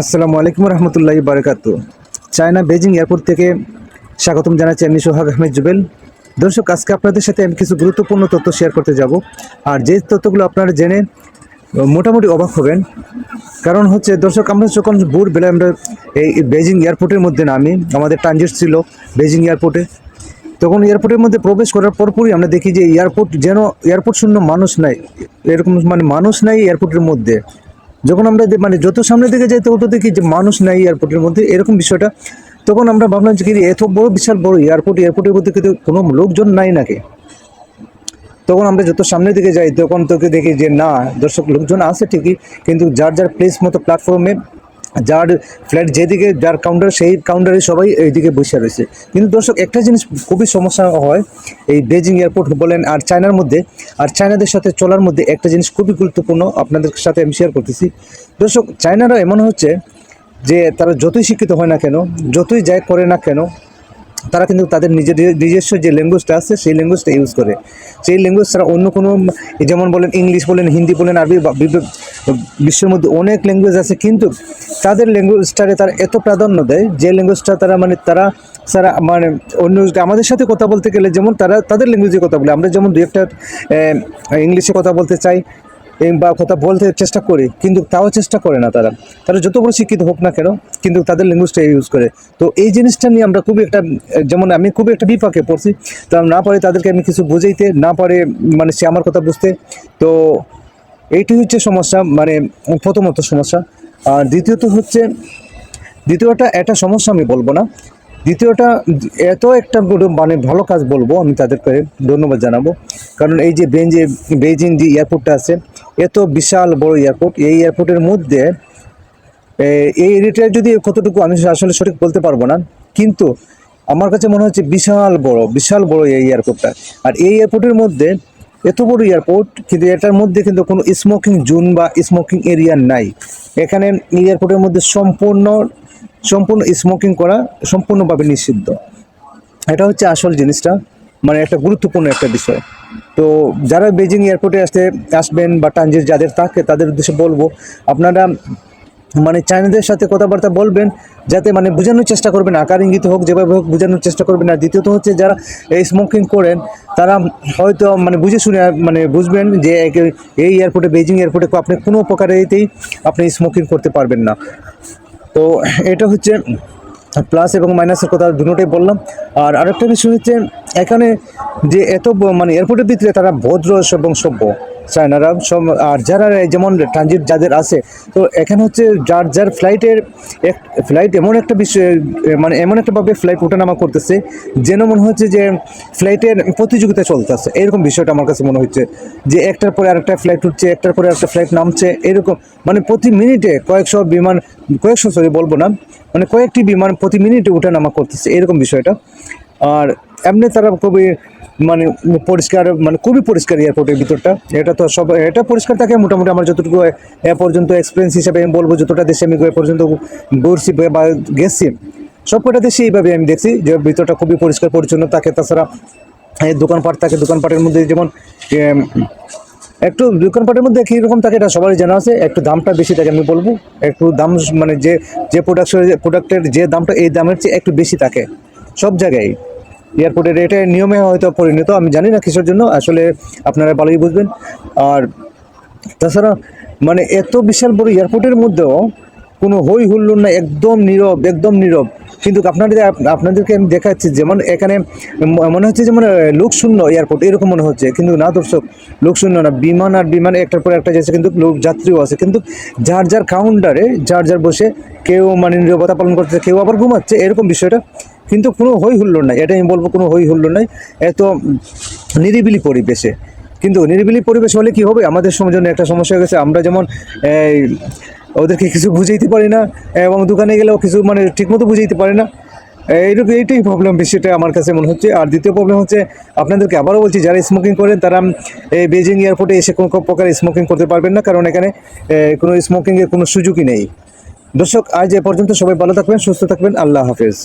আসসালামু আলাইকুম রহমতুল্লাহ বারকাত। China Beijing airport থেকে স্বাগতম জানাচ্ছি আমি সোহাগ আহমেদ জুবেল। দর্শক, আজকে আপনাদের সাথে আমি কিছু গুরুত্বপূর্ণ তথ্য শেয়ার করতে যাব। আর যে তথ্যগুলো আপনারা জেনে মোটামুটি অবাক হবেন, কারণ হচ্ছে দর্শক, আমরা যখন ভোরবেলা আমরা এই বেজিং এয়ারপোর্টের মধ্যে নামি, আমাদের ট্রানজিট ছিল বেজিং এয়ারপোর্টে। তখন এয়ারপোর্টের মধ্যে প্রবেশ করার পরপরই আমরা দেখি যে এয়ারপোর্ট যেন, এয়ারপোর্ট শূন্য মানুষ নাই, এরকম মানে মানুষ নাই এয়ারপোর্টের মধ্যে। যখন আমরা মানে যত সামনের দিকে যাই, তত দেখি যে মানুষ নাই এয়ারপোর্টের মধ্যে। এরকম বিষয়টা। তখন আমরা ভাবলাম যে এত বড়, বিশাল বড় এয়ারপোর্ট এয়ারপোর্টের মধ্যে কিন্তু কোনো লোকজন নাই নাকি? তখন আমরা যত সামনের দিকে যাই, তখন তোকে দেখি যে না, দর্শক লোকজন আছে ঠিকই, কিন্তু যার যার প্লেস মতো প্ল্যাটফর্মে যার ফ্ল্যাট যেদিকে, যার কাউন্টার সেই কাউন্টারে সবাই এইদিকে বসে রয়েছে। কিন্তু দর্শক, একটা জিনিস খুবই সমস্যা হয়, এই বেজিং এয়ারপোর্ট বলেন আর চায়নার মধ্যে, আর চায়নাদের সাথে চলার মধ্যে একটা জিনিস খুবই গুরুত্বপূর্ণ আপনাদের সাথে আমি শেয়ার করতেছি। দর্শক চায়নারা এমন হচ্ছে যে তারা যতই শিক্ষিত হয় না কেন, যতই যাই করে না কেন, তারা কিন্তু তাদের নিজের নিজস্ব যে ল্যাঙ্গুয়েজটা আছে, সেই ল্যাঙ্গুয়েজটা ইউজ করে। সেই ল্যাঙ্গুয়েজ ছাড়া অন্য কোনো, যেমন বলেন ইংলিশ বলেন হিন্দি বলেন আরবি বিশ্বের মধ্যে অনেক ল্যাঙ্গুয়েজ আছে, কিন্তু তাদের ল্যাঙ্গুয়েজটাকে তারা এত প্রাধান্য দেয়, যে ল্যাঙ্গুয়েজটা তারা মানে তারা তারা মানে অন্য আমাদের সাথে কথা বলতে গেলে যেমন তারা তাদের ল্যাঙ্গুয়েজে কথা বলে। আমরা যেমন দু একটা ইংলিশে কথা বলতে চাই বা কথা বলতে চেষ্টা করি, কিন্তু তাও চেষ্টা করে না তারা। তারা যত বড় শিক্ষিত হোক না কেন, কিন্তু তাদের ল্যাঙ্গুয়েজটা ইউজ করে। তো এই জিনিসটা নিয়ে আমরা খুবই একটা, যেমন আমি খুবই একটা বিপাকে পড়ছি। তারা না পারে তাদেরকে আমি কিছু বুঝাইতে, না পারে মানে সে আমার কথা বুঝতে। তো এইটি হচ্ছে সমস্যা মানে প্রথমত সমস্যা। আর দ্বিতীয়ত হচ্ছে, দ্বিতীয়টা, এটা সমস্যা আমি বলব না। দ্বিতীয়টা, এত একটা মানে ভালো কাজ বলব আমি তাদেরকে ধন্যবাদ জানাব। কারণ এই যে বেঞ্জে বেজিং যে এয়ারপোর্টটা আছে, এত বিশাল বড় এয়ারপোর্ট, এই এয়ারপোর্টের মধ্যে এই এরিয়াটা যদি কতটুকু আমি আসলে সঠিক বলতে পারব না, কিন্তু আমার কাছে মনে হচ্ছে বিশাল বড় বিশাল বড় এই এয়ারপোর্টটা। আর এই এয়ারপোর্টের মধ্যে এত বড় এয়ারপোর্ট কিন্তু এটার মধ্যে কিন্তু কোনো স্মোকিং জোন বা স্মোকিং এরিয়া নাই। এখানে এয়ারপোর্টের মধ্যে সম্পূর্ণ সম্পূর্ণ স্মোকিং করা সম্পূর্ণভাবে নিষিদ্ধ। এটা হচ্ছে আসল জিনিসটা মানে একটা গুরুত্বপূর্ণ একটা বিষয়। তো যারা বেজিং এয়ারপোর্টে আসতে, আসবেন বা ট্রানজিট যাদের থাকে তাদের উদ্দেশ্যে বলব, আপনারা মানে চাইনাদের সাথে কথাবার্তা বলবেন, যাতে মানে বোঝানোর চেষ্টা করবেন, আকার ইঙ্গিত হোক, যেভাবে হোক বোঝানোর চেষ্টা করবেন। আর দ্বিতীয়ত হচ্ছে যারা এই স্মোকিং করেন, তারা হয়তো মানে বুঝে শুনে মানে বুঝবেন যে এই এয়ারপোর্টে বেজিং এয়ারপোর্টে আপনি কোনো প্রকারেতেই আপনি স্মোকিং করতে পারবেন না। তো এটা হচ্ছে প্লাস এবং মাইনাসের কথা দুটোটাই বললাম। আর আরেকটা বিষয় হচ্ছে, এখানে যে এত মানে এয়ারপোর্টের ভিতরে তারা ভদ্র এবং সভ্য। চায়নারা সব আর যারা যেমন ট্রানজিট যাদের আছে, তো এখানে হচ্ছে যার যার ফ্লাইটের এক ফ্লাইট এমন একটা বিষয় মানে এমন একটাভাবে ফ্লাইট ওঠানামা করতেছে, যেন মনে হচ্ছে যে ফ্লাইটের প্রতিযোগিতা চলতেছে। এরকম বিষয়টা আমার কাছে মনে হচ্ছে, যে একটার পরে আরেকটা ফ্লাইট উঠছে, একটার পরে একটা ফ্লাইট নামছে, এরকম মানে প্রতি মিনিটে কয়েকশো বিমান, কয়েকশো সরি বলব না মানে কয়েকটি বিমান প্রতি মিনিটে ওঠানামা করতেছে, এরকম বিষয়টা। আর এমনি তারা খুবই মানে পরিষ্কার মানে খুবই পরিষ্কার এয়ারপোর্টের ভিতরটা। এটা তো সব, এটা পরিষ্কার থাকে, মোটামুটি আমার যতটুকু এ পর্যন্ত এক্সপিরিয়েন্স হিসাবে আমি বলব, যতটা দেশে আমি এ পর্যন্ত ঘুরছি বা গেছি সব কটা দেশে এইভাবে আমি দেখছি যে ভিতরটা খুবই পরিষ্কার, পরিচ্ছন্ন থাকে। তাছাড়া এই দোকানপাট থাকে, দোকানপাটের মধ্যে যেমন একটু দোকানপাটের মধ্যে কীরকম থাকে, এটা সবারই জানা আছে। একটু দামটা বেশি থাকে আমি বলব। একটু দাম মানে যে যে প্রোডাক্টের প্রোডাক্টের যে দামটা, এই দামের চেয়ে একটু বেশি থাকে। সব জায়গায়। এয়ারপোর্টের এটা নিয়মে হয়তো পরিণত, আমি জানি না কিসের জন্য, আসলে আপনারা ভালোই বুঝবেন। আর তাছাড়া মানে এত বিশাল বড় এয়ারপোর্টের মধ্যেও কোনো হই হুল্লোড় না, একদম নীরব একদম নীরব। কিন্তু আপনাদের, আপনাদেরকে আমি দেখাচ্ছি যেমন এখানে মনে হচ্ছে যেমন লোক শূন্য এয়ারপোর্ট, এরকম মনে হচ্ছে। কিন্তু না দর্শক লোক শূন্য না, বিমান আর বিমান একটার পর একটা যাচ্ছে, কিন্তু লোক, যাত্রীও আছে। কিন্তু যার যার কাউন্টারে যার যার বসে কেউ মানে নিরবতা পালন করছে, কেউ আবার ঘুমাচ্ছে, এরকম বিষয়টা কিন্তু কোনো হই হুল্লোড় নাই, এটা আমি বলব কোনো হই হুল্লোড় নাই, এত নিরিবিলি পরিবেশে। কিন্তু নিরিবিলি পরিবেশ হলে কি হবে? আমাদের জন্য একটা সমস্যা হয়ে গেছে, আমরা যেমন ওদেরকে কিছু বুঝাইতে পারি না, এবং দোকানে গেলেও কিছু মানে ঠিকমতো বুঝাইতে পারি না। এইরকম এইটাই প্রবলেম বেশিটা আমার কাছে মনে হচ্ছে। আর দ্বিতীয় প্রবলেম হচ্ছে, আপনাদেরকে আবারও বলছি, যারা স্মোকিং করেন, তারা, এই বেজিং এয়ারপোর্টে এসে কোনো প্রকার স্মোকিং করতে পারবেন না, কারণ এখানে কোনো স্মোকিংয়ের কোনো সুযোগই নেই। দর্শক, আজ এ পর্যন্ত সবাই ভালো থাকবেন, সুস্থ থাকবেন, আল্লাহ হাফেজ।